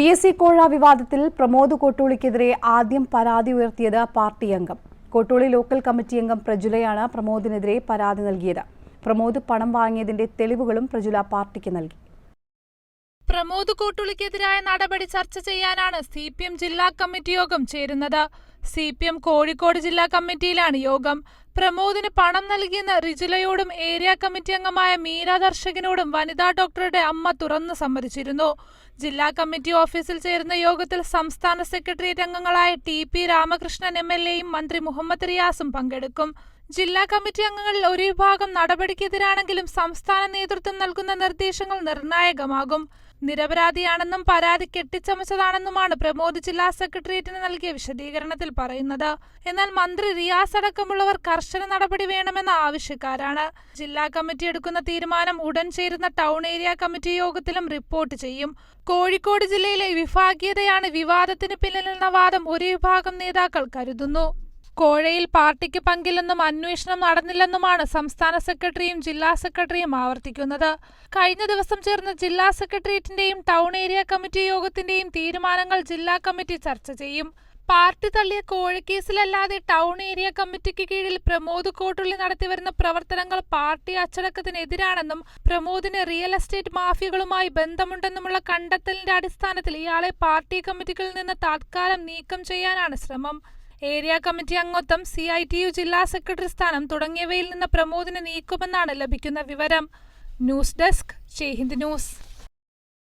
P S C കോഴ വിവാദത്തിൽ പ്രമോദ് കോട്ടൂളിക്കെതിരെ ആദ്യം പരാതി ഉയർത്തിയത് പാർട്ടി അംഗം. കോട്ടൂളി ലോക്കൽ കമ്മിറ്റി അംഗം പ്രജുലയാണ് പ്രമോദിനെതിരെ പരാതി നൽകിയത്. പ്രമോദ് പണം വാങ്ങിയതിന്റെ തെളിവുകളും പ്രജുല പാർട്ടിക്ക് നൽകി. പ്രമോദ് കോട്ടൂളിക്കെതിരായ നടപടി ചർച്ച ചെയ്യാനാണ് സി പി എം ജില്ലാ കമ്മിറ്റി യോഗം ചേരുന്നത്. സി പി എം കോഴിക്കോട് ജില്ലാ കമ്മിറ്റിയിലാണ് യോഗം. പ്രമോദിന് പണം നൽകിയെന്ന് റിജുലയോടും ഏരിയ കമ്മിറ്റി അംഗമായ മീര ദർശകനോടും വനിതാ ഡോക്ടറുടെ അമ്മ തുറന്നു സമ്മതിച്ചിരുന്നു. ജില്ലാ കമ്മിറ്റി ഓഫീസിൽ ചേരുന്ന യോഗത്തിൽ സംസ്ഥാന സെക്രട്ടേറിയറ്റ് അംഗങ്ങളായ T P Ramakrishnan M L എയും മന്ത്രി മുഹമ്മദ് റിയാസും പങ്കെടുക്കും. ജില്ലാ കമ്മിറ്റി അംഗങ്ങളിൽ ഒരു വിഭാഗം നടപടിക്കെതിരാണെങ്കിലും സംസ്ഥാന നേതൃത്വം നൽകുന്ന നിർദ്ദേശങ്ങൾ നിർണായകമാകും. നിരപരാധിയാണെന്നും പരാതി കെട്ടിച്ചമച്ചതാണെന്നുമാണ് പ്രമോദ് ജില്ലാ സെക്രട്ടേറിയറ്റിന് നൽകിയ വിശദീകരണത്തിൽ പറയുന്നത്. എന്നാൽ മന്ത്രി റിയാസ് അടക്കമുള്ളവർ കർശന നടപടി വേണമെന്ന ആവശ്യക്കാരാണ്. ജില്ലാ കമ്മിറ്റി എടുക്കുന്ന തീരുമാനം ഉടൻ ചേരുന്ന ടൗൺ ഏരിയ കമ്മിറ്റി യോഗത്തിലും റിപ്പോർട്ട് ചെയ്യും. കോഴിക്കോട് ജില്ലയിലെ വിഭാഗീയതയാണ് വിവാദത്തിന് പിന്നിലെന്ന വാദം ഒരു വിഭാഗം നേതാക്കൾ കരുതുന്നു. കോഴയിൽ പാർട്ടിക്ക് പങ്കില്ലെന്നും അന്വേഷണം നടന്നില്ലെന്നുമാണ് സംസ്ഥാന സെക്രട്ടറിയും ജില്ലാ സെക്രട്ടറിയും ആവർത്തിക്കുന്നത്. കഴിഞ്ഞ ദിവസം ചേർന്ന ജില്ലാ സെക്രട്ടേറിയറ്റിന്റെയും ടൗൺ ഏരിയ കമ്മിറ്റി യോഗത്തിന്റെയും തീരുമാനങ്ങൾ ജില്ലാ കമ്മിറ്റി ചർച്ച ചെയ്യും. പാർട്ടി തള്ളിയ കോഴക്കേസിലല്ലാതെ ടൗൺ ഏരിയ കമ്മിറ്റിക്ക് കീഴിൽ പ്രമോദ് കോട്ടുള്ളി നടത്തിവരുന്ന പ്രവർത്തനങ്ങൾ പാർട്ടി അച്ചടക്കത്തിനെതിരാണെന്നും പ്രമോദിന് റിയൽ എസ്റ്റേറ്റ് മാഫിയകളുമായി ബന്ധമുണ്ടെന്നുമുള്ള കണ്ടെത്തലിന്റെ അടിസ്ഥാനത്തിൽ ഇയാളെ പാർട്ടി കമ്മിറ്റികളിൽ നിന്ന് തൽക്കാലം നീക്കം ചെയ്യാനാണ് ശ്രമം. ഏരിയ കമ്മിറ്റി അംഗത്വം സി ഐ ടി യു ജില്ലാ സെക്രട്ടറി സ്ഥാനം തുടങ്ങിയവയിൽ നിന്ന് പ്രമോദിനെ നീക്കുമെന്നാണ് ലഭിക്കുന്ന വിവരം. News desk Jaihind news.